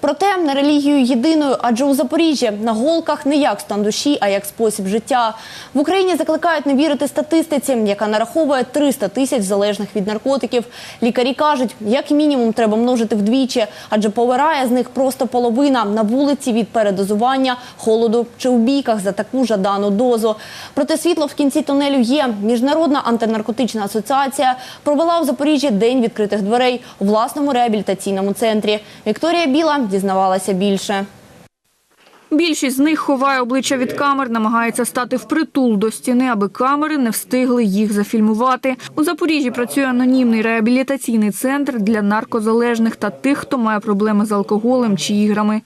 Проте не релігію єдиною, адже у Запоріжжі на голках не як стан душі, а як спосіб життя. В Україні закликають не вірити статистиці, яка нараховує 300 тисяч залежних від наркотиків. Лікарі кажуть, як мінімум треба множити вдвічі, адже помирає з них просто половина на вулиці від передозування, холоду чи у бійках за таку жадану дозу. Проте світло в кінці тунелю є. Міжнародна антинаркотична асоціація провела в Запоріжжі день відкритих дверей у власному реабілітаційному центрі. Вікторія Біла дізнавалася більше. Більшість з них ховає обличчя від камер, намагається стати впритул до стіни, аби камери не встигли їх зафільмувати. У Запоріжжі працює анонімний реабілітаційний центр для наркозалежних та тих, хто має проблеми з алкоголем чи іграми.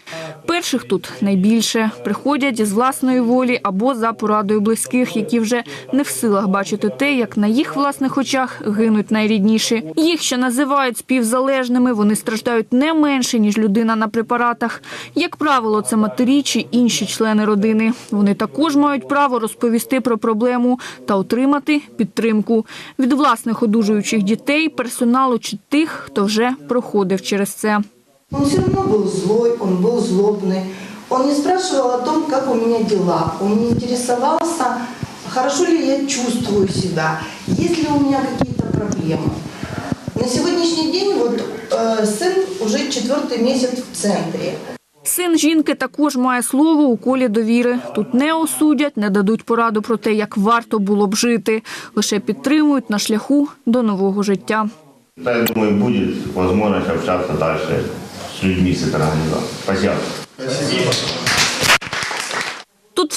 Перших тут найбільше приходять з власної волі або за порадою близьких, які вже не в силах бачити те, як на їх власних очах гинуть найрідніші. Їх ще називають співзалежними. Вони страждають не менше ніж людина на препаратах. Як правило, це матері чи інші члени родини. Вони також мають право розповісти про проблему та отримати підтримку від власних одужуючих дітей, персоналу чи тих, хто вже проходив через це. Он все равно был злой, он был злобный. Он не спрашивал о том, как у меня дела. Он не интересовался, хорошо ли я чувствую себя, есть ли у меня какие-то проблемы. На сегодняшний день вот э, сын уже четвертый месяц в центре. Син жінки також має слово у колі довіри. Тут не осудять, не дадуть пораду про те, як варто було б жити. Лише підтримують на шляху до нового життя. Да, я думаю, будет возможность общаться дальше с людьми с этой организацией. Спасибо. Тут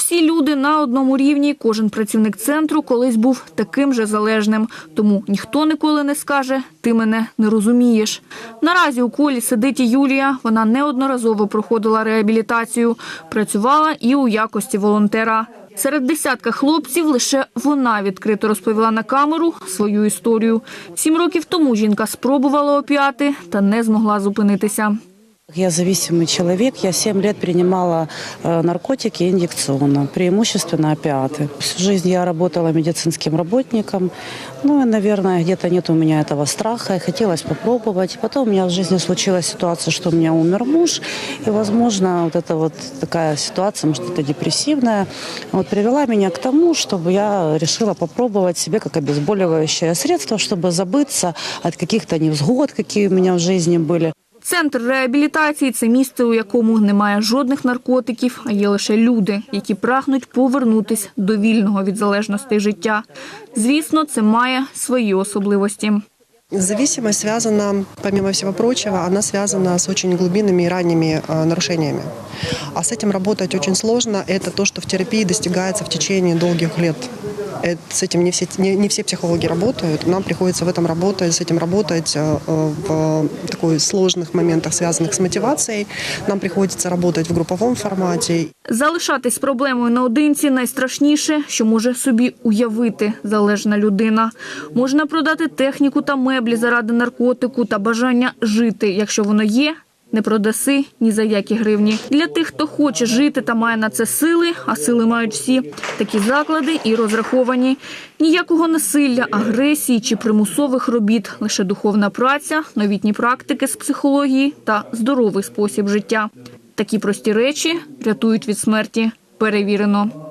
всі люди на одному рівні. Кожен працівник центру колись був таким же залежним. Тому ніхто ніколи не скаже ти мене не розумієш. Наразі у колі сидить і Юлія. Вона неодноразово проходила реабілітацію, працювала і у якості волонтера. Серед десятка хлопців лише вона відкрито розповіла на камеру свою історію. Сім років тому жінка спробувала опіати та не змогла зупинитися. Я зависимый человек. Я 7 лет принимала э, наркотики инъекционно, преимущественно опиаты. Всю жизнь я работала медицинским работником. Ну и, наверное, где-то нет у меня этого страха. И хотелось попробовать. Потом у меня в жизни случилась ситуация, что у меня умер муж. И, возможно, вот эта вот такая ситуация, может, это депрессивная, вот привела меня к тому, чтобы я решила попробовать себе как обезболивающее средство, чтобы забыться от каких-то невзгод, какие у меня в жизни были. Центр реабілітації це місце, у якому немає жодних наркотиків, а є лише люди, які прагнуть повернутись до вільного від залежностей життя. Звісно, це має свої особливості. Зависимость связана, помимо всего прочего, она связана с очень глубинными и ранними э, нарушениями. А с этим работать очень сложно. Это то, что в терапии достигается в течение долгих лет. Э, С этим не все, не, не все психологи работают. Нам приходится в этом работать, с этим работать э, э, в такой сложных моментах, связанных с мотивацией. Нам приходится работать в групповом формате. Залишатись проблемою наодинці найстрашніше, що може собі уявити залежна людина. Можна продати техніку та меблі заради наркотику та бажання жити, якщо воно є. Не продаси ні за які гривні. Для тих, хто хоче жити та має на це сили, а сили мають всі, такі заклади і розраховані. Ніякого насилля, агресії чи примусових робіт, лише духовна праця, новітні практики з психології та здоровий спосіб життя. Такі прості речі рятують від смерті. Перевірено.